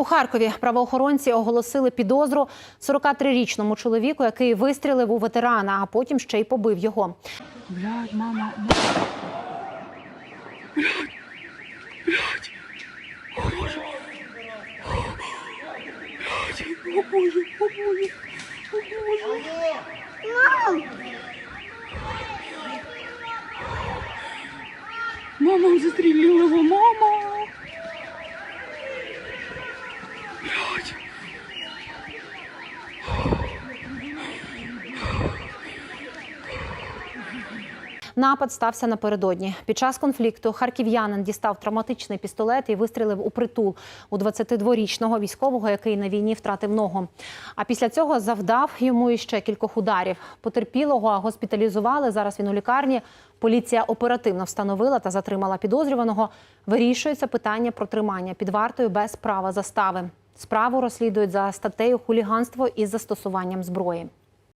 У Харкові правоохоронці оголосили підозру 43-річному чоловіку, який вистрілив у ветерана, а потім ще й побив його. Блядь, мама. Мама он застрелила его, мама. Блядь. Напад стався напередодні. Під час конфлікту харків'янин дістав травматичний пістолет і вистрілив у притул у 22-річного військового, який на війні втратив ногу. А після цього завдав йому іще кількох ударів. Потерпілого госпіталізували. Зараз він у лікарні. Поліція оперативно встановила та затримала підозрюваного. Вирішується питання про тримання під вартою без права застави. Справу розслідують за статтею хуліганство із застосуванням зброї.